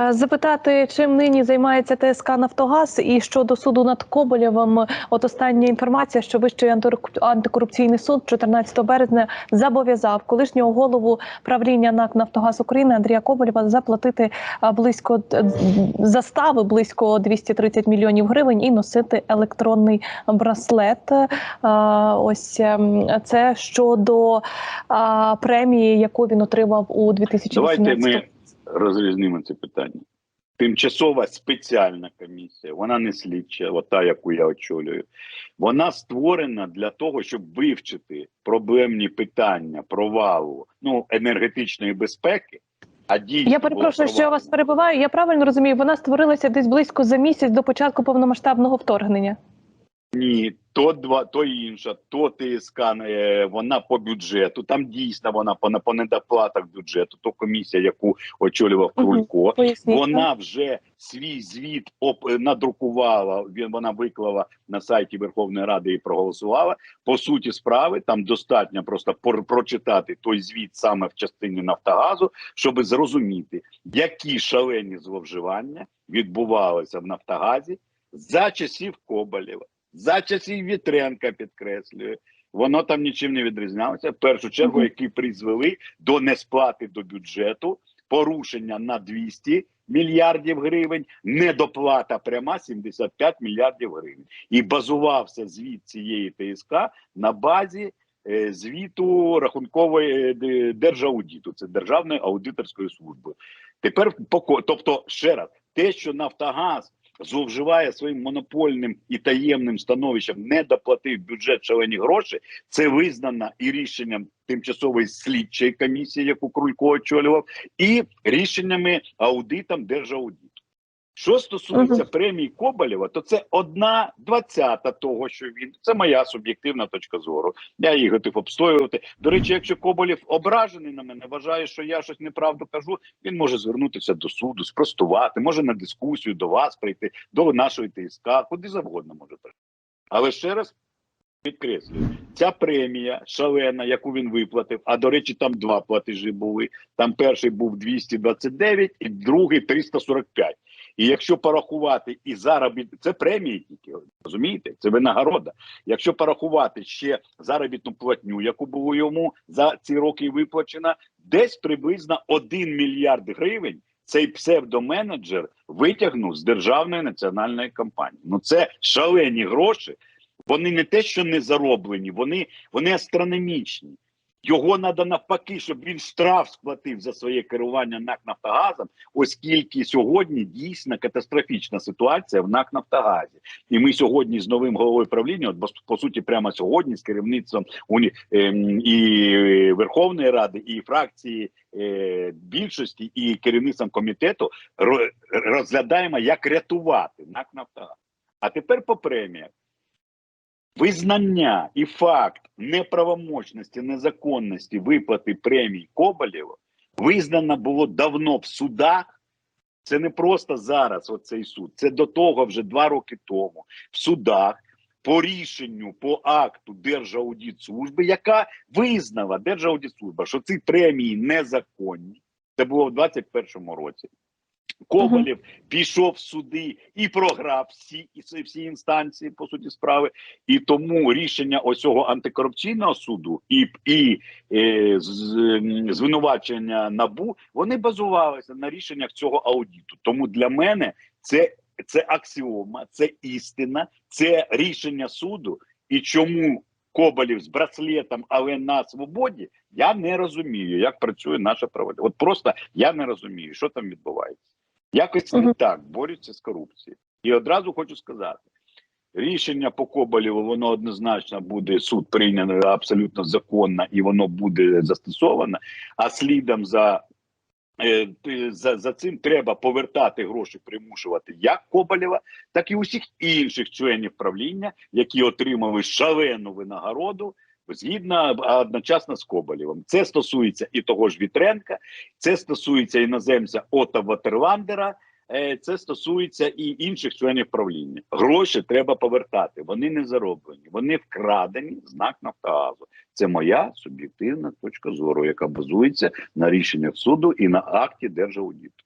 Е, Запитати, чим нині займається ТСК Нафтогаз, і щодо суду над Коболєвим, от остання інформація, що Вищий антикорупційний суд 14 березня зобов'язав колишнього голову правління НАК Нафтогаз України Андрія Коболєва заплатити близько застави близько 230 мільйонів гривень і носити електронний браслет. Е, Ось ем, це щодо премії, яку він отримав у 2018 Давайте ми розрізнимо це питання. Тимчасова спеціальна комісія, вона не слідча, ота, яку я очолюю. Вона створена для того, щоб вивчити проблемні питання провалу ну, енергетичної безпеки. А дійсно Я перепрошую, що я вас перебиваю. Я правильно розумію, вона створилася десь близько за місяць до початку повномасштабного вторгнення. Ні, то два, то інша, то ТСК е, вона по бюджету. Там дійсно вона по, по недоплатах бюджету. То комісія, яку очолював. Крулько. Поясніть. Вона вже свій звіт оп, надрукувала. Він вона виклала на сайті Верховної Ради і проголосувала. По суті, справи там достатньо просто пор- прочитати той звіт саме в частині Нафтогазу, щоб зрозуміти, які шалені зловживання відбувалися в Нафтогазі за часів Коболєва, за часів Вітренка, підкреслюю. Воно там нічим не відрізнялося. В першу чергу, які призвели до несплати до бюджету, порушення на 200 мільярдів гривень, недоплата пряма 75 мільярдів гривень. І базувався звіт цієї ТСК на базі е, звіту рахункової е, де- держаудиту, це Державної аудиторської служби. Тепер тобто, ще раз, те, що Нафтогаз зловживає своїм монопольним і таємним становищем, не доплатив бюджет шалені гроші, це визнано і рішенням тимчасової слідчої комісії, яку Крулько очолював, і рішеннями аудитом Держаудиту. Що стосується премії Коболєва, то це одна двадцята того, що він це моя суб'єктивна точка зору. Я її готов обстоювати. До речі, якщо Коболєв ображений на мене, вважає, що я щось неправду кажу, він може звернутися до суду, спростувати, може на дискусію до вас прийти, до нашої ТСК, куди завгодно може прийти. Але ще раз підкреслюю, ця премія шалена, яку він виплатив. А до речі, там два платежі були. Там перший був 229 і другий 345. І якщо порахувати і заробіт, це премії тільки розумієте? Це винагорода. Якщо порахувати ще заробітну платню, яку було йому за ці роки виплачена, десь приблизно 1 мільярд гривень. Цей псевдоменеджер витягнув з державної національної компанії. Ну це шалені гроші. Вони не те, що не зароблені, вони, вони астрономічні. Його треба навпаки, щоб він штраф сплатив за своє керування НАК Нафтогазом, оскільки сьогодні дійсно катастрофічна ситуація в НАК Нафтогазі. І ми сьогодні з новим головою правління, от, по суті, прямо сьогодні з керівництвом ем, і Верховної Ради, і фракції е, більшості, і керівництвом комітету ро- розглядаємо, як рятувати НАК Нафтогаз. А тепер по преміях. Визнання і факт неправомочності, незаконності виплати премій Коболєва визнано було давно в судах. Це не просто зараз оцей суд, це до того вже два роки тому в судах по рішенню, по акту Держаудитслужби, яка визнала Держаудитслужба, що ці премії незаконні. Це було в 2021 році. Коболєв пішов в суди і програв всі, і всі інстанції по суті справи. І тому рішення ось цього антикорупційного суду і, і е, з, звинувачення набу вони базувалися на рішеннях цього аудиту. Тому для мене це, це аксіома, це істина, це рішення суду. І чому Коболєв з браслетом, але на свободі, я не розумію, як працює наша правда. От просто я не розумію, що там відбувається. Якось не так борються з корупцією. І одразу хочу сказати: рішення по Коболєву, воно однозначно буде суд прийнято абсолютно законно і воно буде застосовано. А слідом за, за, за цим треба повертати гроші, примушувати як Коболєва, так і усіх інших членів правління, які отримали шалену винагороду. Згідно одночасно з Коболєвим. Це стосується і того ж Вітренка, це стосується іноземця Ота Ватерландера, е, це стосується і інших членів правління. Гроші треба повертати. Вони не зароблені, вони вкрадені знак Нафтогазу. Це моя суб'єктивна точка зору, яка базується на рішеннях суду і на акті Держаудиту.